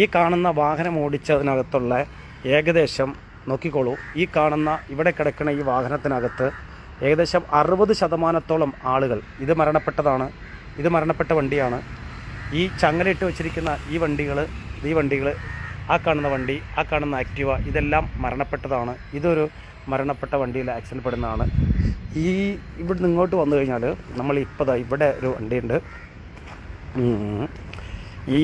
ഈ കാണുന്ന വാഹനം ഓടിച്ചതിനകത്തുള്ള ഏകദേശം നോക്കിക്കോളൂ ഈ കാണുന്ന ഇവിടെ കിടക്കുന്ന ഈ വാഹനത്തിനകത്ത് ഏകദേശം അറുപത് ശതമാനത്തോളം ആളുകൾ ഇത് മരണപ്പെട്ടതാണ് ഇത് മരണപ്പെട്ട വണ്ടിയാണ്. ഈ ചങ്ങലിട്ട് വെച്ചിരിക്കുന്ന ഈ വണ്ടികൾ ഈ വണ്ടികൾ ആ കാണുന്ന വണ്ടി ആ കാണുന്ന ആക്റ്റീവ ഇതെല്ലാം മരണപ്പെട്ടതാണ്. ഇതൊരു മരണപ്പെട്ട വണ്ടിയിൽ ആക്സിഡന്റ് പെടുന്നതാണ്. ഈ ഇവിടെ ഇങ്ങോട്ട് വന്നു കഴിഞ്ഞാൽ നമ്മൾ ഇപ്പോൾ ഇവിടെ ഒരു വണ്ടിയുണ്ട്. ഈ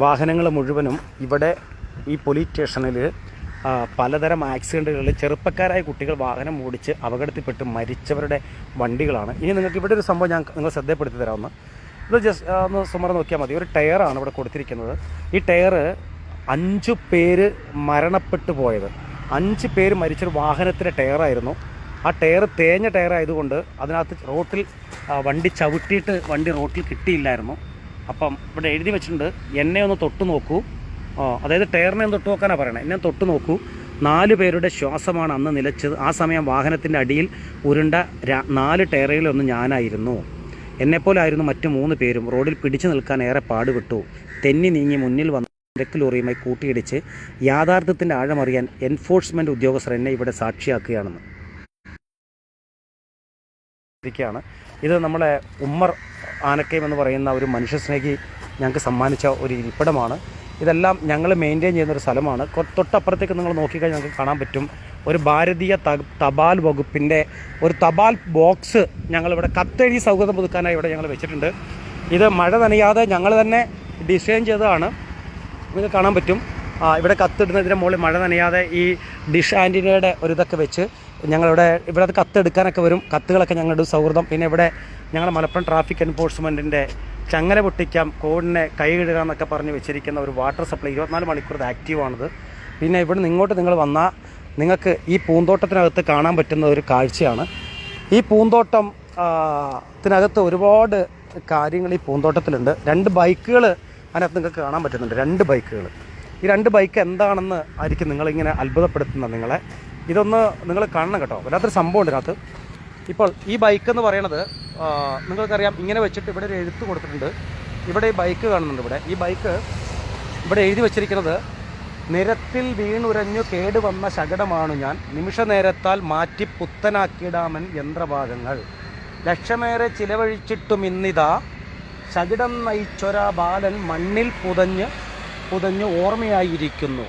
വാഹനങ്ങൾ മുഴുവനും ഇവിടെ ഈ പോലീസ് സ്റ്റേഷനിൽ പലതരം ആക്സിഡന്റുകളിൽ ചെറുപ്പക്കാരായ കുട്ടികൾ വാഹനം ഓടിച്ച് അപകടത്തിൽപ്പെട്ട് മരിച്ചവരുടെ വണ്ടികളാണ്. ഇനി നിങ്ങൾക്ക് ഇവിടെ ഒരു സംഭവം ഞാൻ നിങ്ങൾ ശ്രദ്ധപ്പെടുത്തി തരാമെന്ന് ഇത് ജസ്റ്റ് ഒന്ന് സുമർ നോക്കിയാൽ മതി. ഒരു ടയറാണ് ഇവിടെ കൊടുത്തിരിക്കുന്നത്. ഈ ടയർ അഞ്ച് പേര് മരണപ്പെട്ടു പോയത്. അഞ്ച് പേര് മരിച്ചൊരു വാഹനത്തിന്റെ ടയറായിരുന്നു ആ ടയർ തേഞ്ഞ ടയറായതുകൊണ്ട് അതിനകത്ത് റോട്ടിൽ വണ്ടി ചവിട്ടിയിട്ട് വണ്ടി റോട്ടിൽ കിട്ടിയില്ലായിരുന്നു. അപ്പം ഇവിടെ എഴുതി വെച്ചിട്ടുണ്ട് എന്നെ ഒന്ന് തൊട്ട് നോക്കൂ. അതായത് ടയറിനെ ഒന്ന് തൊട്ട് നോക്കാനാണ് പറയണത് എന്നെ തൊട്ട് നോക്കൂ. നാല് പേരുടെ ശ്വാസമാണ് അന്ന് നിലച്ചത്. ആ സമയം വാഹനത്തിന്റെ അടിയിൽ ഉരുണ്ട നാല് ടയറുകളിലൊന്ന് ഞാനായിരുന്നു. എന്നെപ്പോലായിരുന്നു മറ്റു മൂന്ന് പേരും. റോഡിൽ പിടിച്ചു നിൽക്കാൻ ഏറെ പാടുപെട്ടു. തെന്നി നീങ്ങി മുന്നിൽ വന്ന തിരക്ക് ലോറിയുമായി കൂട്ടിയിടിച്ച് യാഥാർത്ഥ്യത്തിന്റെ ആഴമറിയാൻ എൻഫോഴ്സ്മെന്റ് ഉദ്യോഗസ്ഥർ എന്നെ ഇവിടെ സാക്ഷിയാക്കുകയാണെന്ന് ഇരിക്കുകയാണ്. ഇത് നമ്മളെ ഉമ്മർ ആനക്കയം എന്ന് പറയുന്ന ഒരു മനുഷ്യസ്നേഹി ഞങ്ങൾക്ക് സമ്മാനിച്ച ഒരു ഇരിപ്പിടമാണ്. ഇതെല്ലാം ഞങ്ങൾ മെയിന്റെയിൻ ചെയ്യുന്ന ഒരു സ്ഥലമാണ്. തൊട്ടപ്പുറത്തേക്ക് നിങ്ങൾ നോക്കിക്കഴിഞ്ഞാൽ ഞങ്ങൾക്ക് കാണാൻ പറ്റും. ഒരു ഭാരതീയ തപാൽ വകുപ്പിന്റെ ഒരു തപാൽ ബോക്സ് ഞങ്ങളിവിടെ കത്തെഴുതി സൗഹൃദം പുതുക്കാനായി ഇവിടെ ഞങ്ങൾ വെച്ചിട്ടുണ്ട്. ഇത് മഴ നനയാതെ ഞങ്ങൾ തന്നെ ഡിസൈൻ ചെയ്തതാണ്. നിങ്ങൾക്ക് കാണാൻ പറ്റും. ഇവിടെ കത്തിടുന്നതിന്റെ മുകളിൽ മഴ നനയാതെ ഈ ഡിഷ് ആന്റിനയുടെ ഒരു ഇതൊക്കെ വെച്ച് ഞങ്ങളിവിടെ ഇവിടെ കത്തെടുക്കാനൊക്കെ വരും. കത്തുകളൊക്കെ ഞങ്ങളുടെ സൗഹൃദം. പിന്നെ ഇവിടെ ഞങ്ങൾ മലപ്പുറം ട്രാഫിക് എൻഫോഴ്സ്മെന്റിന്റെ ചങ്ങല പൊട്ടിക്കാം കോഡിനെ കൈയിടുക എന്നൊക്കെ പറഞ്ഞ് വെച്ചിരിക്കുന്ന ഒരു വാട്ടർ സപ്ലൈ ഇരുപത്തിനാല് മണിക്കൂർ ഇത് ആക്റ്റീവാണത് പിന്നെ ഇവിടെ നിന്ന് ഇങ്ങോട്ട് നിങ്ങൾ വന്നാൽ നിങ്ങൾക്ക് ഈ പൂന്തോട്ടത്തിനകത്ത് കാണാൻ പറ്റുന്ന ഒരു കാഴ്ചയാണ്. ഈ പൂന്തോട്ടം ത്തിനകത്ത് ഒരുപാട് കാര്യങ്ങൾ ഈ പൂന്തോട്ടത്തിലുണ്ട്. രണ്ട് ബൈക്കുകൾ അതിനകത്ത് നിങ്ങൾക്ക് കാണാൻ പറ്റുന്നുണ്ട്. രണ്ട് ബൈക്കുകൾ ഈ രണ്ട് ബൈക്ക് എന്താണെന്ന് ആയിരിക്കും നിങ്ങളിങ്ങനെ അത്ഭുതപ്പെടുത്തുന്നത് നിങ്ങളെ? ഇതൊന്ന് നിങ്ങൾ കാണണം കേട്ടോ. വല്ലാത്തൊരു സംഭവം ഉണ്ട് ഇതിനകത്ത്. ഇപ്പോൾ ഈ ബൈക്ക് എന്ന് പറയണത് നിങ്ങൾക്കറിയാം ഇങ്ങനെ വെച്ചിട്ട് ഇവിടെ ഒരു എഴുത്ത് കൊടുത്തിട്ടുണ്ട്. ഇവിടെ ഈ ബൈക്ക് കാണുന്നുണ്ട് ഇവിടെ. ഈ ബൈക്ക് ഇവിടെ എഴുതി വച്ചിരിക്കുന്നത് നിരത്തിൽ വീണുരഞ്ഞു കേടുവന്ന ശകടമാണു ഞാൻ. നിമിഷ നേരത്താൽ മാറ്റി പുത്തനാക്കിയിടാമൻ യന്ത്രഭാഗങ്ങൾ. ലക്ഷമേറെ ചിലവഴിച്ചിട്ടും ഇന്നിതാ. ശകിടം നയിച്ചൊര ബാലൻ മണ്ണിൽ പുതഞ്ഞ് പുതഞ്ഞ് ഓർമ്മയായിരിക്കുന്നു.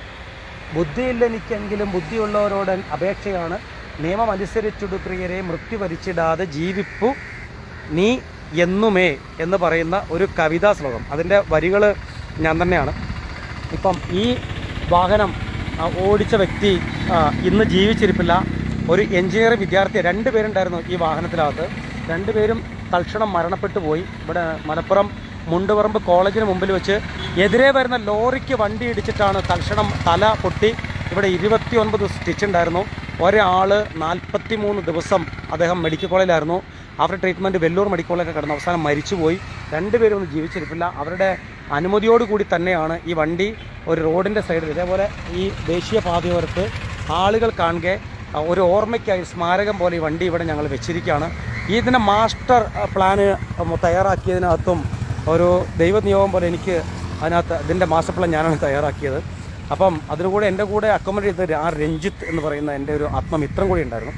ബുദ്ധിയില്ലെനിക്കെങ്കിലും ബുദ്ധിയുള്ളവരോടൻ അപേക്ഷയാണ്. നിയമം അനുസരിച്ചുടു പ്രിയരെ മൃത്യു വരിച്ചിടാതെ ജീവിപ്പു നീ എന്നുമേ എന്ന് പറയുന്ന ഒരു കവിതാ ശ്ലോകം. അതിന്റെ വരികൾ ഞാൻ തന്നെയാണ്. ഇപ്പം ഈ വാഹനം ഓടിച്ച വ്യക്തി ഇന്ന് ജീവിച്ചിരിപ്പില്ല. ഒരു എഞ്ചിനീയറിംഗ് വിദ്യാർത്ഥി രണ്ട് പേരുണ്ടായിരുന്നു ഈ വാഹനത്തിനകത്ത്. രണ്ടുപേരും തൽക്ഷണം മരണപ്പെട്ടു പോയി. ഇവിടെ മലപ്പുറം മുണ്ടുപറമ്പ് കോളേജിന് മുമ്പിൽ വെച്ച് എതിരെ വരുന്ന ലോറിക്ക് വണ്ടി ഇടിച്ചിട്ടാണ് തൽക്ഷണം തല പൊട്ടി. ഇവിടെ ഇരുപത്തിയൊൻപത് സ്റ്റിച്ച് ഉണ്ടായിരുന്നു. ഒരാൾ നാൽപ്പത്തി മൂന്ന് ദിവസം അദ്ദേഹം മെഡിക്കൽ കോളേജിലായിരുന്നു അവരുടെ ട്രീറ്റ്മെന്റ് വെല്ലൂർ മെഡിക്കൽ കോളേജൊക്കെ കിടന്ന്. അവസാനം മരിച്ചുപോയി. രണ്ടുപേരും ഒന്നും ജീവിച്ചിരിപ്പില്ല. അവരുടെ അനുമതിയോടുകൂടി തന്നെയാണ് ഈ വണ്ടി ഒരു റോഡിന്റെ സൈഡിൽ ഇതേപോലെ ഈ ദേശീയ പാതയോരത്ത് ആളുകൾ കാണുക. ഒരു ഓർമ്മയ്ക്കായി സ്മാരകം പോലെ ഈ വണ്ടി ഇവിടെ ഞങ്ങൾ വെച്ചിരിക്കുകയാണ്. ഇതിന്റെ മാസ്റ്റർ പ്ലാന് തയ്യാറാക്കിയതിനകത്തും ഒരു ദൈവനിയോഗം പോലെ എനിക്ക് അതിനകത്ത് ഇതിന്റെ മാസ്റ്റർ പ്ലാൻ ഞാനാണ് തയ്യാറാക്കിയത്. അപ്പം അതിലൂടെ എന്റെ കൂടെ അക്കോമഡേറ്റ് ചെയ്ത ആ രഞ്ജിത്ത് എന്ന് പറയുന്ന എന്റെ ഒരു ആത്മമിത്രം കൂടി ഉണ്ടായിരുന്നു.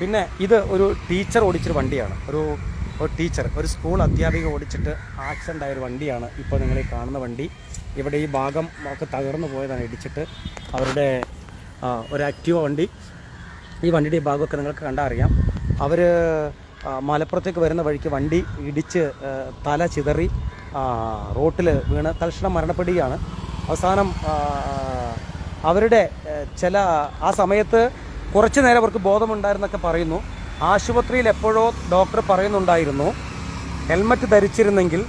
പിന്നെ ഇത് ഒരു ടീച്ചർ ഓടിച്ചൊരു വണ്ടിയാണ്. ഒരു ഒരു ടീച്ചർ ഒരു സ്കൂൾ അധ്യാപിക ഓടിച്ചിട്ട് ആക്സിഡന്റ് ആയൊരു വണ്ടിയാണ് ഇപ്പോൾ നിങ്ങൾ ഈ കാണുന്ന വണ്ടി. ഇവിടെ ഈ ഭാഗം ഒക്കെ തകർന്നു പോയതാണ് ഇടിച്ചിട്ട്. അവരുടെ ഒരു ആക്റ്റീവ വണ്ടി. ഈ വണ്ടിയുടെ ഈ ഭാഗമൊക്കെ നിങ്ങൾക്ക് കണ്ടാൽ അറിയാം. അവർ മലപ്പുറത്തേക്ക് വരുന്ന വഴിക്ക് വണ്ടി ഇടിച്ച് തല ചിതറി റോട്ടിൽ വീണ്. തൽക്ഷണം മരണപ്പെടുകയാണ്. അവസാനം അവരുടെ ചില ആ സമയത്ത് കുറച്ച് നേരം അവർക്ക് ബോധമുണ്ടായിരുന്നൊക്കെ പറയുന്നു. ആശുപത്രിയിൽ എപ്പോഴോ ഡോക്ടർ പറയുന്നുണ്ടായിരുന്നു ഹെൽമറ്റ് ധരിച്ചിരുന്നെങ്കിൽ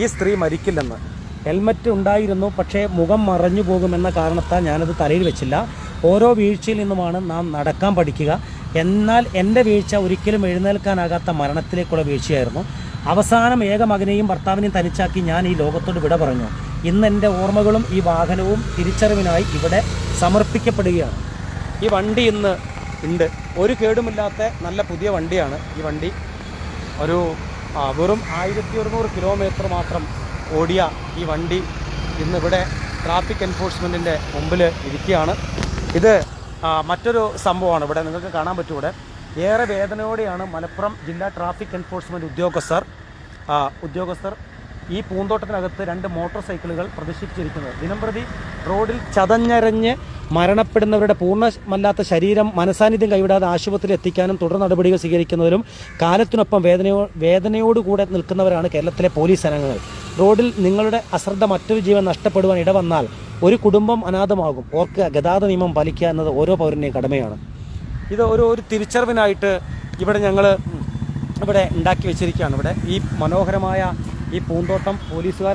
ഈ സ്ത്രീ മരിക്കില്ലെന്ന്. ഹെൽമറ്റ് ഉണ്ടായിരുന്നു പക്ഷേ മുഖം മറഞ്ഞു പോകുമെന്ന കാരണത്താൽ ഞാനത് തലയിൽ വെച്ചില്ല. ഓരോ വീഴ്ചയിൽ നിന്നുമാണ് നാം നടക്കാൻ പഠിക്കുക. എന്നാൽ എന്റെ വീഴ്ച ഒരിക്കലും എഴുന്നേൽക്കാനാകാത്ത മരണത്തിലേക്കുള്ള വീഴ്ചയായിരുന്നു. അവസാനം ഏക മകനെയും ഭർത്താവിനെയും തനിച്ചാക്കി ഞാൻ ഈ ലോകത്തോട് വിട പറഞ്ഞു. ഇന്ന് എന്റെ ഓർമ്മകളും ഈ വാഹനവും തിരിച്ചറിവിനായി ഇവിടെ സമർപ്പിക്കപ്പെടുകയാണ്. ഈ വണ്ടി ഇന്ന് ഉണ്ട്. ഒരു കേടുമില്ലാത്ത നല്ല പുതിയ വണ്ടിയാണ് ഈ വണ്ടി. ഒരു വെറും ആയിരത്തി ഒരുന്നൂറ് കിലോമീറ്റർ മാത്രം ഓടിയ ഈ വണ്ടി ഇന്നിവിടെ ട്രാഫിക് എൻഫോഴ്സ്മെന്റിന്റെ മുമ്പിൽ ഇരിക്കുകയാണ്. ഇത് മറ്റൊരു സംഭവമാണ് ഇവിടെ. നിങ്ങൾക്ക് കാണാൻ പറ്റും ഇവിടെ. ഏറെ വേദനയോടെയാണ് മലപ്പുറം ജില്ലാ ട്രാഫിക് എൻഫോഴ്സ്മെന്റ് ഉദ്യോഗസ്ഥർ ഉദ്യോഗസ്ഥർ ഈ പൂന്തോട്ടത്തിനകത്ത് രണ്ട് മോട്ടോർ സൈക്കിളുകൾ പ്രതിഷ്ഠിച്ചിരിക്കുന്നത്. ദിനംപ്രതി റോഡിൽ ചതഞ്ഞരഞ്ഞ് മരണപ്പെടുന്നവരുടെ പൂർണമല്ലാത്ത ശരീരം മനസാന്നിധ്യം കൈവിടാതെ ആശുപത്രിയിൽ എത്തിക്കാനും തുടർ നടപടികൾ സ്വീകരിക്കുന്നതിലും കാലത്തിനൊപ്പം വേദനയോ വേദനയോടുകൂടെ നിൽക്കുന്നവരാണ് കേരളത്തിലെ പോലീസ് സേനാംഗങ്ങൾ. റോഡിൽ നിങ്ങളുടെ അശ്രദ്ധ മറ്റൊരു ജീവൻ നഷ്ടപ്പെടുവാൻ ഇടവന്നാൽ ഒരു കുടുംബം അനാഥമാകും. ഓർക്കുക ഗതാഗത നിയമം പാലിക്കുക എന്നത് ഓരോ പൗരന്റെയും കടമയാണ്. ഇത് ഒരു ഒരു തിരിച്ചറിവിനായിട്ട് ഇവിടെ ഞങ്ങൾ ഇവിടെ ഉണ്ടാക്കി വെച്ചിരിക്കുകയാണ്. ഇവിടെ ഈ മനോഹരമായ ഈ പൂന്തോട്ടം പോലീസുകാർ